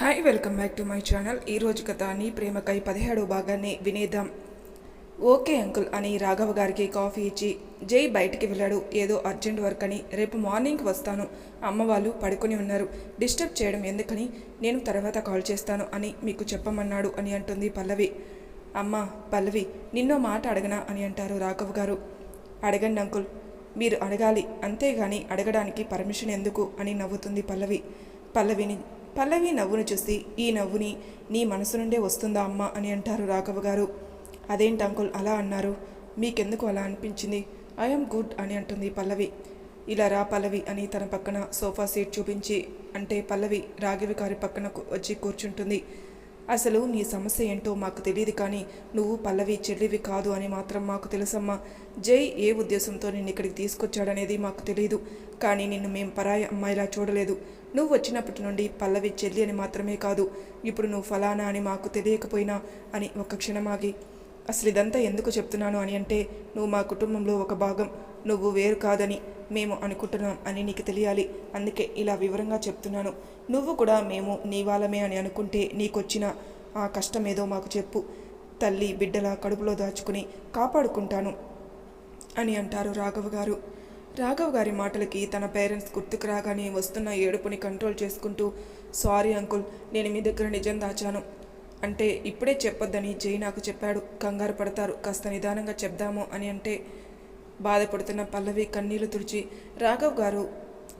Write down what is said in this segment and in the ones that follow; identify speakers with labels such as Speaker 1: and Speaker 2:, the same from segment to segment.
Speaker 1: Hi welcome back to my channel ఈరోజు కథ నీ ప్రేమకై పదిహేడవ భాగాన్ని వినేద్దాం. ఓకే అంకుల్ అని రాఘవ గారికి కాఫీ ఇచ్చి జై బయటికి వెళ్ళాడు. ఏదో అర్జెంట్ వర్క్ అని రేపు మార్నింగ్కి వస్తాను. అమ్మ వాళ్ళు పడుకొని ఉన్నారు. డిస్టర్బ్ చేయడం ఎందుకని నేను తర్వాత కాల్ చేస్తాను అని మీకు చెప్పమన్నాడు అని అంటుంది పల్లవి. అమ్మ పల్లవి నిన్నో మాట అడగనా అని అంటారు రాఘవ్ గారు. అడగండి అంకుల్ మీరు అడగాలి. అంతేగాని అడగడానికి పర్మిషన్ ఎందుకు అని నవ్వుతుంది పల్లవి. పల్లవిని పల్లవి నవ్వును చూసి ఈ నవ్వుని నీ మనసు నుండే వస్తుందా అమ్మా? అని అంటారు రాఘవ గారు. అదేంటి అంకుల్ అలా అన్నారు? మీకెందుకు అలా అనిపించింది? ఐఎమ్ గుడ్ అని అంటుంది పల్లవి. ఇలా రా పల్లవి అని తన పక్కన సోఫా సీట్ చూపించి అంటే పల్లవి రాఘవి గారి పక్కన వచ్చి కూర్చుంటుంది. అసలు నీ సమస్య ఏంటో మాకు తెలియదు కానీ నువ్వు పల్లవి చెల్లివి కాదు అని మాత్రం మాకు తెలుసమ్మా. జై ఏ ఉద్దేశంతో నిన్ను ఇక్కడికి తీసుకొచ్చాడనేది మాకు తెలియదు కానీ నిన్ను మేము పరాయి అమ్మాయిలా చూడలేదు. నువ్వు వచ్చినప్పటి నుండి పల్లవి చెల్లి అని మాత్రమే కాదు ఇప్పుడు నువ్వు ఫలానా అని మాకు తెలియకపోయినా అని ఒక క్షణమాగి అసలు ఇదంతా ఎందుకు చెప్తున్నాను? అని అంటే నువ్వు మా కుటుంబంలో ఒక భాగం నువ్వు వేరు కాదని మేము అనుకుంటున్నాం అని నీకు తెలియాలి. అందుకే ఇలా వివరంగా చెప్తున్నాను. నువ్వు కూడా మేము నీ వాళ్ళమే అని అనుకుంటే నీకొచ్చిన ఆ కష్టం ఏదో మాకు చెప్పు. తల్లి బిడ్డల కడుపులో దాచుకుని కాపాడుకుంటాను అని అంటారు రాఘవ గారు. రాఘవ్ గారి మాటలకి తన పేరెంట్స్ గుర్తుకు రాగానే వస్తున్న ఏడుపుని కంట్రోల్ చేసుకుంటూ సారీ అంకుల్ నేను మీ దగ్గర నిజం దాచాను. అంటే ఇప్పుడే చెప్పొద్దని జై నాకు చెప్పాడు. కంగారు పడతారు. కాస్త నిదానంగా చెప్దాము అని అంటే బాధపడుతున్న పల్లవి కన్నీళ్ళు తుడిచి రాఘవ్ గారు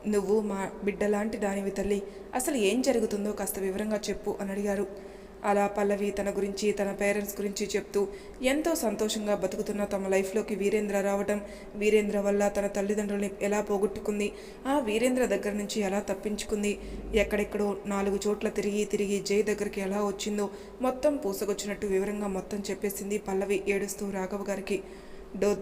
Speaker 1: నువ్వు మా బిడ్డలాంటి దానివి తల్లి అసలు ఏం జరుగుతుందో కాస్త వివరంగా చెప్పు అని అడిగారు. అలా పల్లవి తన గురించి తన పేరెంట్స్ గురించి చెప్తూ ఎంతో సంతోషంగా బతుకుతున్న తమ లైఫ్లోకి వీరేంద్ర రావడం వీరేంద్ర వల్ల తన తల్లిదండ్రుల్ని ఎలా పోగొట్టుకుంది ఆ వీరేంద్ర దగ్గర నుంచి ఎలా తప్పించుకుంది ఎక్కడెక్కడో నాలుగు చోట్ల తిరిగి తిరిగి జై దగ్గరికి ఎలా వచ్చిందో మొత్తం పూసకొచ్చినట్టు వివరంగా మొత్తం చెప్పేసింది పల్లవి ఏడుస్తూ రాఘవ్ గారికి. డో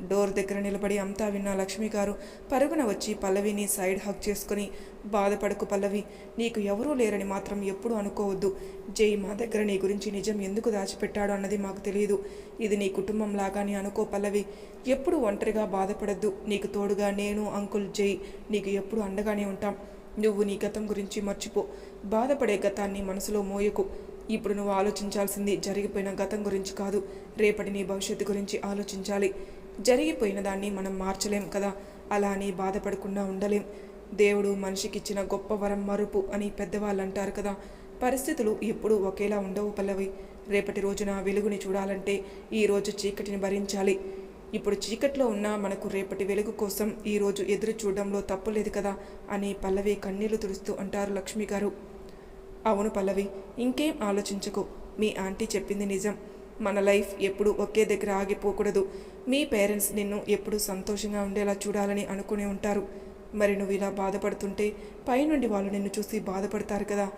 Speaker 1: డోర్ దగ్గర నిలబడి అంతా విన్న లక్ష్మి గారు పరుగున వచ్చి పల్లవిని సైడ్ హక్ చేసుకుని బాధపడకు పల్లవి నీకు ఎవరూ లేరని మాత్రం ఎప్పుడూ అనుకోవద్దు. జై మా దగ్గర నీ గురించి నిజం ఎందుకు దాచిపెట్టాడు అన్నది మాకు తెలియదు. ఇది నీ కుటుంబం లాగానే అనుకో పల్లవి. ఎప్పుడు ఒంటరిగా బాధపడద్దు. నీకు తోడుగా నేను అంకుల్ జై నీకు ఎప్పుడు అండగానే ఉంటాం. నువ్వు నీ గతం గురించి మర్చిపో. బాధపడే గతాన్ని మనసులో మోయకు. ఇప్పుడు నువ్వు ఆలోచించాల్సింది జరిగిపోయిన గతం గురించి కాదు. రేపటి నీ భవిష్యత్తు గురించి ఆలోచించాలి. జరిగిపోయిన దాన్ని మనం మార్చలేం కదా? అలా అని బాధపడకుండా ఉండలేం. దేవుడు మనిషికిచ్చిన గొప్ప వరం మరుపు అని పెద్దవాళ్ళు అంటారు కదా? పరిస్థితులు ఎప్పుడూ ఒకేలా ఉండవు పల్లవి. రేపటి రోజున వెలుగుని చూడాలంటే ఈరోజు చీకటిని భరించాలి. ఇప్పుడు చీకట్లో ఉన్న మనకు రేపటి వెలుగు కోసం ఈ రోజు ఎదురు చూడడంలో తప్పులేదు కదా? అని పల్లవి కన్నీళ్ళు తుడుస్తూ అంటారు లక్ష్మి గారు. అవును పల్లవి ఇంకేం ఆలోచించకు. మీ ఆంటీ చెప్పింది నిజం. మన లైఫ్ ఎప్పుడు ఒకే దగ్గర ఆగిపోకూడదు. మీ పేరెంట్స్ నిన్ను ఎప్పుడు సంతోషంగా ఉండేలా చూడాలని అనుకునే ఉంటారు. మరి నువ్వు ఇలా బాధపడుతుంటే పైనుండి వాళ్ళు నిన్ను చూసి బాధపడతారు కదా?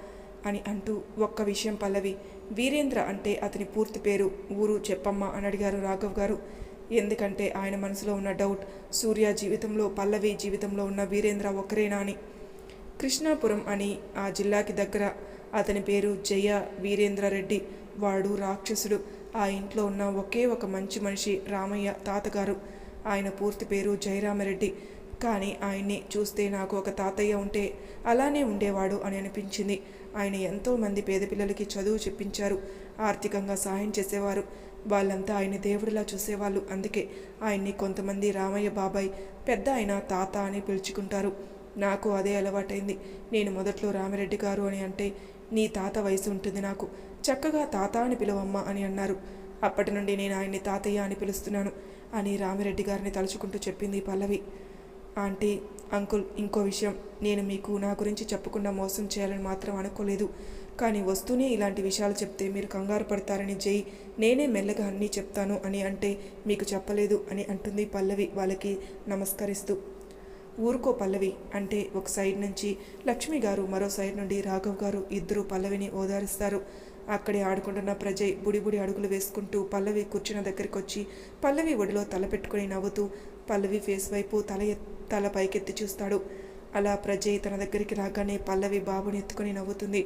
Speaker 1: అని అంటూ ఒక్క విషయం పల్లవి. వీరేంద్ర అంటే అతని పూర్తి పేరు ఊరు చెప్పమ్మా అని అడిగారు రాఘవ్ గారు. ఎందుకంటే ఆయన మనసులో ఉన్న డౌట్ సూర్య జీవితంలో పల్లవి జీవితంలో ఉన్న వీరేంద్ర ఒక్కరేనా అని. కృష్ణాపురం అని ఆ జిల్లాకి దగ్గర అతని పేరు జయ వీరేంద్ర రెడ్డి. వాడు రాక్షసుడు. ఆ ఇంట్లో ఉన్న ఒకే ఒక మంచి మనిషి రామయ్య తాతగారు. ఆయన పూర్తి పేరు జయరామరెడ్డి. కానీ ఆయన్ని చూస్తే నాకు ఒక తాతయ్య ఉంటే అలానే ఉండేవాడు అని అనిపించింది. ఆయన ఎంతోమంది పేద పిల్లలకి చదువు చెప్పించారు. ఆర్థికంగా సహాయం చేసేవారు. వాళ్ళంతా ఆయన దేవుడిలా చూసేవాళ్ళు. అందుకే ఆయన్ని కొంతమంది రామయ్య బాబాయ్ పెద్ద ఆయన తాత అని పిలుచుకుంటారు. నాకు అదే అలవాటైంది. నేను మొదట్లో రామిరెడ్డి గారు అని అంటే నీ తాత వయసు ఉంటుంది నాకు. చక్కగా తాత అని పిలవమ్మ అని అన్నారు. అప్పటి నుండి నేను ఆయన్ని తాతయ్య అని పిలుస్తున్నాను అని రామిరెడ్డి గారిని తలుచుకుంటూ చెప్పింది పల్లవి. ఆంటీ అంకుల్ ఇంకో విషయం. నేను మీకు నా గురించి చెప్పకుండా మోసం చేయాలని మాత్రం అనుకోలేదు. కానీ వస్తూనే ఇలాంటి విషయాలు చెప్తే మీరు కంగారు పడతారని జై నేనే మెల్లగా అన్నీ చెప్తాను అని అంటే మీకు చెప్పలేదు అని అంటుంది పల్లవి వాళ్ళకి నమస్కరిస్తూ. ఊరుకో పల్లవి అంటే ఒక సైడ్ నుంచి లక్ష్మి గారు మరో సైడ్ నుండి రాఘవ్ గారు ఇద్దరు పల్లవిని ఓదారిస్తారు. అక్కడే ఆడుకుంటున్న ప్రజయ్ బుడి బుడి అడుగులు వేసుకుంటూ పల్లవి కూర్చున్న దగ్గరికి వచ్చి పల్లవి ఒడిలో తల పెట్టుకుని నవ్వుతూ పల్లవి ఫేస్ వైపు తల తల పైకెత్తి చూస్తాడు. అలా ప్రజయ్ తన దగ్గరికి రాగానే పల్లవి బాబుని ఎత్తుకొని నవ్వుతుంది.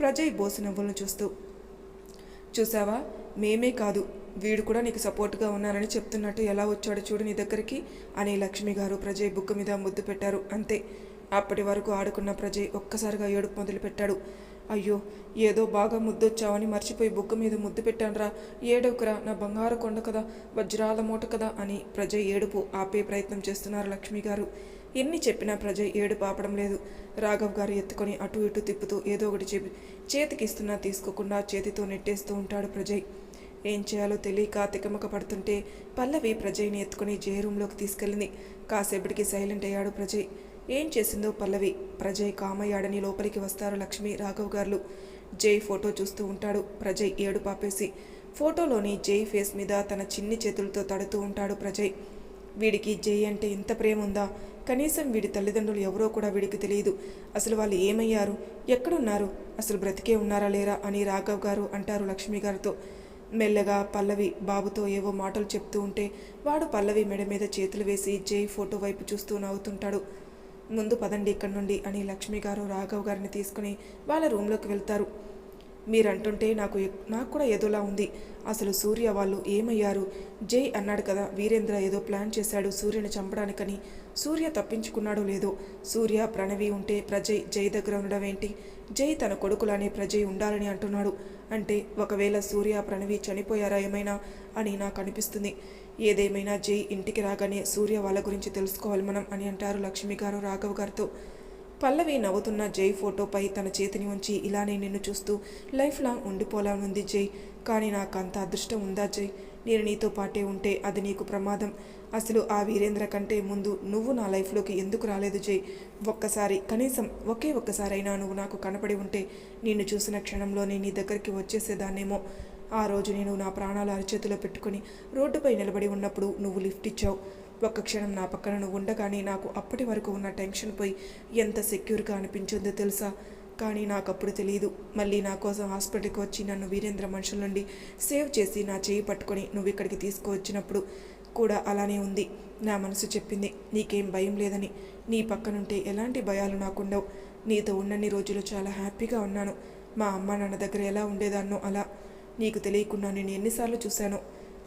Speaker 1: ప్రజయ్ బోసు నవ్వులను చూస్తూ చూసావా? మేమే కాదు. వీడు కూడా నీకు సపోర్ట్గా ఉన్నారని చెప్తున్నట్టు ఎలా వచ్చాడు చూడు నీ దగ్గరికి అని లక్ష్మి గారు ప్రజయ్ బుక్ మీద ముద్దు పెట్టారు. అంతే. అప్పటి వరకు ఆడుకున్న ప్రజయ్ ఒక్కసారిగా ఏడుపు మొదలుపెట్టాడు. అయ్యో ఏదో బాగా ముద్దొచ్చావని మర్చిపోయి బుగ్గ మీద ముద్దు పెట్టానురా. ఏడవకురా నా బంగారు కొండ కదా వజ్రాల మూట కదా అని ప్రజ ఏడుపు ఆపే ప్రయత్నం చేస్తున్నారు లక్ష్మి గారు. ఎన్ని చెప్పినా ప్రజ ఏడుపు ఆపడం లేదు. రాఘవ్ గారు ఎత్తుకొని అటు ఇటు తిప్పుతూ ఏదో ఒకటి చెప్పి చేతికిస్తున్నా తీసుకోకుండా చేతితో నెట్టేస్తూ ఉంటాడు ప్రజయ్ ఏం చేయాలో తెలియక తికమక పడుతుంటే పల్లవి ప్రజయ్ని ఎత్తుకుని జయ రూమ్లోకి తీసుకెళ్ళింది. కాసేపటికి సైలెంట్ అయ్యాడు ప్రజయ్ ఏం చేసిందో పల్లవి. ప్రజయ్ కామయ్యాడని లోపలికి వస్తారు లక్ష్మి రాఘవ్ గారు. జై ఫోటో చూస్తూ ఉంటాడు. ప్రజయ్ ఏడు పాపేసి ఫోటోలోని జై ఫేస్ మీద తన చిన్ని చేతులతో తడుతూ ఉంటాడు ప్రజయ్. వీడికి జై అంటే ఇంత ప్రేమ ఉందా? కనీసం వీడి తల్లిదండ్రులు ఎవరో కూడా వీడికి తెలియదు. అసలు వాళ్ళు ఏమయ్యారు? ఎక్కడున్నారు? అసలు బ్రతికే ఉన్నారా లేరా అని రాఘవ్ గారు అంటారు లక్ష్మి గారితో. మెల్లగా పల్లవి బాబుతో ఏవో మాటలు చెప్తూ ఉంటే వాడు పల్లవి మెడ మీద చేతులు వేసి జై ఫోటో వైపు చూస్తూ నవ్వుతుంటాడు. ముందు పదండి ఇక్కడి నుండి అని లక్ష్మి గారు రాఘవ్ గారిని తీసుకుని వాళ్ళ రూమ్లోకి వెళ్తారు. మీరంటుంటే నాకు నాకు కూడా ఏదోలా ఉంది. అసలు సూర్య వాళ్ళు ఏమయ్యారు? జై అన్నాడు కదా వీరేంద్ర ఏదో ప్లాన్ చేశాడు సూర్యని చంపడానికని. సూర్య తప్పించుకున్నాడో లేదో? సూర్య ప్రణవి ఉంటే ప్రజయ్ జై దగ్గర ఉండడం ఏంటి? జై తన కొడుకులానే ప్రజయ్ ఉండాలని అంటున్నాడు. అంటే ఒకవేళ సూర్య ప్రణవి చనిపోయారా ఏమైనా అని నాకు అనిపిస్తుంది. ఏదేమైనా జై ఇంటికి రాగానే సూర్య వాళ్ళ గురించి తెలుసుకోవాలి మనం అని అంటారు లక్ష్మి గారు రాఘవ్ గారితో. పల్లవి నవ్వుతున్న జై ఫోటోపై తన చేతిని ఉంచి ఇలానే నిన్ను చూస్తూ లైఫ్ లాంగ్ ఉండిపోలానుంది జై. కానీ నాకు అంత అదృష్టం ఉందా జై? నేను నీతో పాటే ఉంటే అది నీకు ప్రమాదం. అసలు ఆ వీరేంద్ర కంటే ముందు నువ్వు నా లైఫ్లోకి ఎందుకు రాలేదు జై? ఒక్కసారి కనీసం ఒకే ఒక్కసారైనా నువ్వు నాకు కనపడి ఉంటే నిన్ను చూసిన క్షణంలోనే నీ దగ్గరికి వచ్చేసేదాన్నేమో. ఆ రోజు నేను నా ప్రాణాలు అరిచేతిలో పెట్టుకుని రోడ్డుపై నిలబడి ఉన్నప్పుడు నువ్వు లిఫ్ట్ ఇచ్చావు. ఒక్క క్షణం నా పక్కన నువ్వు ఉండగానే నాకు అప్పటి వరకు ఉన్న టెన్షన్ పోయి ఎంత సెక్యూర్గా అనిపించిందో తెలుసా? కానీ నాకు అప్పుడు తెలియదు మళ్ళీ నా కోసం హాస్పిటల్కి వచ్చి నన్ను వీరేంద్ర మనుషుల నుండి సేవ్ చేసి నా చేయి పట్టుకొని నువ్వు ఇక్కడికి తీసుకువచ్చినప్పుడు కూడా అలానే ఉంది. నా మనసు చెప్పింది నీకేం భయం లేదని. నీ పక్కనుంటే ఎలాంటి భయాలు నాకుండవు. నీతో ఉన్నన్ని రోజులు చాలా హ్యాపీగా ఉన్నాను. మా అమ్మ నాన్న దగ్గర ఎలా ఉండేదాన్నో అలా. నీకు తెలియకుండా నేను ఎన్నిసార్లు చూశాను.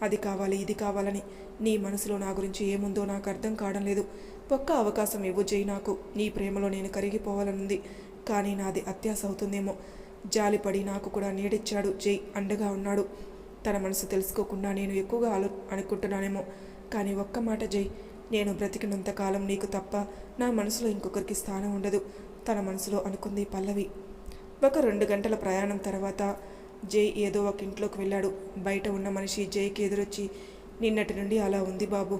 Speaker 1: అది కావాలి ఇది కావాలని. నీ మనసులో నా గురించి ఏముందో నాకు అర్థం కావడం లేదు. ఒక్క అవకాశం ఇవ్వు జై నాకు. నీ ప్రేమలో నేను కరిగిపోవాలనుంది. కానీ నాది అత్యాస అవుతుందేమో. జాలిపడి నాకు కూడా నీడిచ్చాడు జై అండగా ఉన్నాడు. తన మనసు తెలుసుకోకుండా నేను ఎక్కువగా ఆలో అనుకుంటున్నానేమో. కానీ ఒక్క మాట జై నేను బ్రతికినంత కాలం నీకు తప్ప నా మనసులో ఇంకొకరికి స్థానం ఉండదు. తన మనసులో అనుకుంది పల్లవి. ఒక రెండు గంటల ప్రయాణం తర్వాత జై ఏదో ఒక ఇంట్లోకి వెళ్ళాడు. బయట ఉన్న మనిషి జైకి ఎదురొచ్చి నిన్నటి నుండి అలా ఉంది బాబు.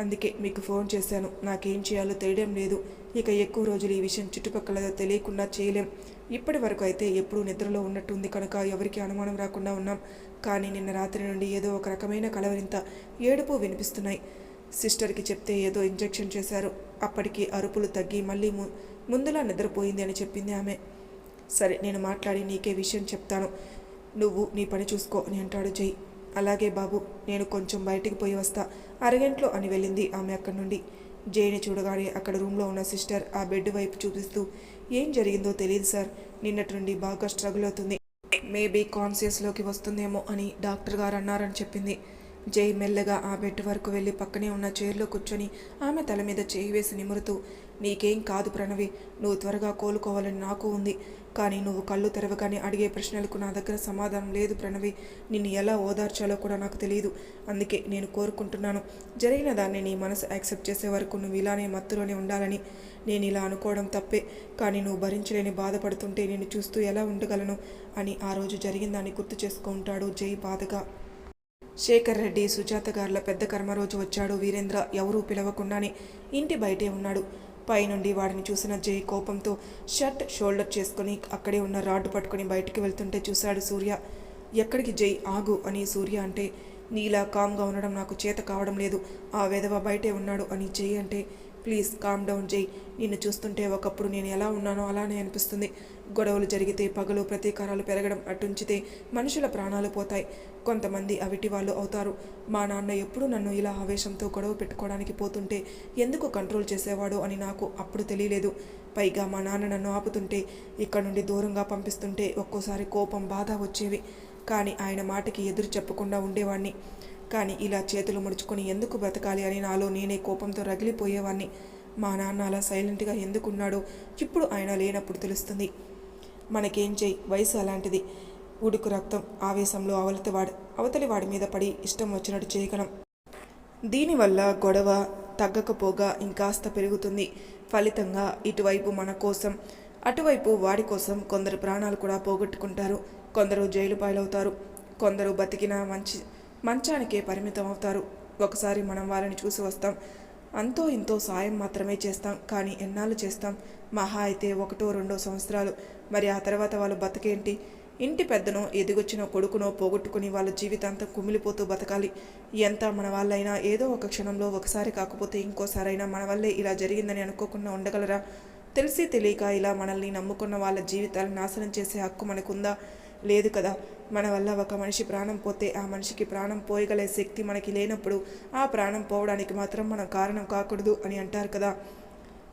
Speaker 1: అందుకే మీకు ఫోన్ చేశాను. నాకేం చేయాలో తెలియడం లేదు. ఇక ఎక్కువ రోజులు ఈ విషయం చుట్టుపక్కల తెలియకుండా చేయలేం. ఇప్పటి వరకు అయితే ఎప్పుడూ నిద్రలో ఉన్నట్టుంది కనుక ఎవరికి అనుమానం రాకుండా ఉన్నాం. కానీ నిన్న రాత్రి నుండి ఏదో ఒక రకమైన కలవరింత ఏడుపు వినిపిస్తున్నాయి. సిస్టర్కి చెప్తే ఏదో ఇంజెక్షన్ చేశారు. అప్పటికి అరుపులు తగ్గి మళ్ళీ ము- ముందులా నిద్రపోయింది అని చెప్పింది ఆమె. సరే నేను మాట్లాడి నీకే విషయం చెప్తాను. నువ్వు నీ పని చూసుకో అని అంటాడు జై. అలాగే బాబు నేను కొంచెం బయటికి పోయి వస్తా అరగంటలో అని వెళ్ళింది ఆమె అక్కడి నుండి. జైని చూడగానే అక్కడ రూమ్లో ఉన్న సిస్టర్ ఆ బెడ్ వైపు చూపిస్తూ ఏం జరిగిందో తెలియదు సార్ నిన్నటి నుండి బాగా స్ట్రగుల్ అవుతుంది. మేబీ కాన్షియస్లోకి వస్తుందేమో అని డాక్టర్ గారు అన్నారని చెప్పింది. జై మెల్లగా ఆ బెడ్ వరకు వెళ్ళి పక్కనే ఉన్న చైర్లో కూర్చొని ఆమె తల మీద చేయి వేసి నిమురుతూ నీకేం కాదు ప్రణవి. నువ్వు త్వరగా కోలుకోవాలని నాకు ఉంది. కానీ నువ్వు కళ్ళు తెరవగానే అడిగే ప్రశ్నలకు నా దగ్గర సమాధానం లేదు ప్రణవి. నిన్ను ఎలా ఓదార్చాలో కూడా నాకు తెలియదు అందుకే నేను కోరుకుంటున్నాను. జరిగిన దాన్ని నీ మనసు యాక్సెప్ట్ చేసే వరకు నువ్వు ఇలానే మత్తులోనే ఉండాలని నేను ఇలా అనుకోవడం తప్పే. కానీ నువ్వు భరించలేని బాధపడుతుంటే నేను చూస్తూ ఎలా ఉండగలను అని ఆ రోజు జరిగిందాన్ని గుర్తు చేసుకుంటాడు జై బాధగా. శేఖర్ రెడ్డి సుజాత గార్ల పెద్ద కర్మ రోజు వచ్చాడు. వీరేంద్ర ఎవరూ పిలవకుండానే ఇంటి బయటే ఉన్నాడు. పైనుండి వాడిని చూసిన జై కోపంతో షర్ట్ షోల్డర్ చేసుకుని అక్కడే ఉన్న రాడ్డు పట్టుకుని బయటికి వెళ్తుంటే చూశాడు సూర్య. ఎక్కడికి జై ఆగు అని సూర్య అంటే నీలా కామ్గా ఉండడం నాకు చేత కావడం లేదు. ఆ వెధవ బయటే ఉన్నాడు అని జై అంటే ప్లీజ్ కామ్ డౌన్ చేయి. నిన్ను చూస్తుంటే ఒకప్పుడు నేను ఎలా ఉన్నానో అలానే అనిపిస్తుంది. గొడవలు జరిగితే పగలు ప్రతీకారాలు పెరగడం అటుంచితే మనుషుల ప్రాణాలు పోతాయి. కొంతమంది అవిటి వాళ్ళు అవుతారు. మా నాన్న ఎప్పుడూ నన్ను ఇలా ఆవేశంతో గొడవ పెట్టుకోవడానికి పోతుంటే ఎందుకు కంట్రోల్ చేసేవాడు అని నాకు అప్పుడు తెలియలేదు. పైగా మా నాన్న నన్ను ఆపుతుంటే ఇక్కడ నుండి దూరంగా పంపిస్తుంటే ఒక్కోసారి కోపం బాధ వచ్చేవి. కానీ ఆయన మాటకి ఎదురు చెప్పకుండా ఉండేవాణ్ణి. కానీ ఇలా చేతులు ముడుచుకొని ఎందుకు బ్రతకాలి అని నాలో నేనే కోపంతో రగిలిపోయేవాణ్ణి. మా నాన్న అలా సైలెంట్గా ఎందుకున్నాడో ఇప్పుడు ఆయన లేనప్పుడు తెలుస్తుంది. మనకేం చేయి? వయసు అలాంటిది. ఉడుకు రక్తం ఆవేశంలో అవతలివాడు అవతలి వాడి మీద పడి ఇష్టం వచ్చినట్టు చేయగలం. దీనివల్ల గొడవ తగ్గకపోగా ఇంకాస్త పెరుగుతుంది. ఫలితంగా ఇటువైపు మన కోసం అటువైపు వాడి కోసం కొందరు ప్రాణాలు కూడా పోగొట్టుకుంటారు. కొందరు జైలు పాలవుతారు. కొందరు బతికిన మంచి మంచానికే పరిమితం అవుతారు. ఒకసారి మనం వాళ్ళని చూసి వస్తాం. అంతో ఇంతో సాయం మాత్రమే చేస్తాం. కానీ ఎన్నాళ్ళు చేస్తాం? మహా అయితే ఒకటో రెండో సంవత్సరాలు. మరి ఆ తర్వాత వాళ్ళు బతికేంటి? ఇంటి పెద్దనో ఎదిగొచ్చిన కొడుకునో పోగొట్టుకుని వాళ్ళ జీవితాంతం కుమిలిపోతూ బతకాలి. ఎంత మన వాళ్ళైనా ఏదో ఒక క్షణంలో ఒకసారి కాకపోతే ఇంకోసారైనా మన వల్లే ఇలా జరిగిందని అనుకోకుండా ఉండగలరా? తెలిసి తెలియక ఇలా మనల్ని నమ్ముకున్న వాళ్ళ జీవితాలను నాశనం చేసే హక్కు మనకుందా? లేదు కదా. మన వల్ల ఒక మనిషి ప్రాణం పోతే ఆ మనిషికి ప్రాణం పోయగలే శక్తి మనకి లేనప్పుడు ఆ ప్రాణం పోవడానికి మాత్రం మనం కారణం కాకూడదు అని అంటారు కదా.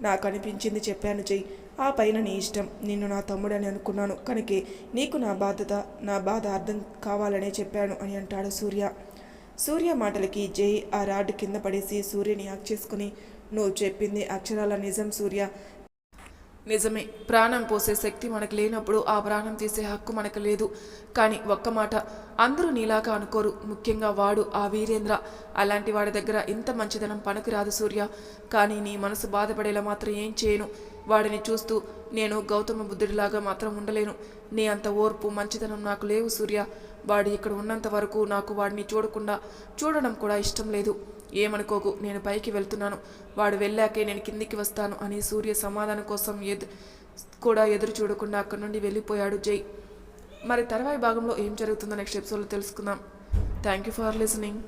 Speaker 1: నాకు అనిపించింది చెప్పాను చెయ్యి. ఆ పైన నీ ఇష్టం. నిన్ను నా తమ్ముడని అనుకున్నాను. కనుకే నీకు నా బాధ్యత నా బాధ అర్థం కావాలనే చెప్పాను అని అంటాడు సూర్య. సూర్య మాటలకి జై ఆ రాడ్ కింద పడేసి సూర్యని యాక్ చేసుకుని నువ్వు చెప్పింది అక్షరాల నిజం సూర్య. నిజమే ప్రాణం పోసే శక్తి మనకు లేనప్పుడు ఆ ప్రాణం తీసే హక్కు మనకు లేదు. కానీ ఒక్క మాట అందరూ నీలాగా అనుకోరు. ముఖ్యంగా వాడు ఆ వీరేంద్ర. అలాంటి వాడి దగ్గర ఇంత మంచిదనం పనికిరాదు సూర్య. కానీ నీ మనసు బాధపడేలా మాత్రం ఏం చేయను. వాడిని చూస్తూ నేను గౌతమ బుద్ధుడిలాగా మాత్రం ఉండలేను. నీ అంత ఓర్పు మంచిదనం నాకు లేవు సూర్య. వాడు ఇక్కడ ఉన్నంత వరకు నాకు వాడిని చూడకుండా చూడడం కూడా ఇష్టం లేదు. ఏమనుకోకు నేను పైకి వెళ్తున్నాను. వాడు వెళ్ళాకే నేను కిందికి వస్తాను అని సూర్య సమాధానం కోసం ఎదు కూడా ఎదురు చూడకుండా అక్కడి నుండి వెళ్ళిపోయాడు జై. మరి తర్వాయి భాగంలో ఏం జరుగుతుందో నెక్స్ట్ ఎపిసోడ్లో తెలుసుకుందాం. Thank you for listening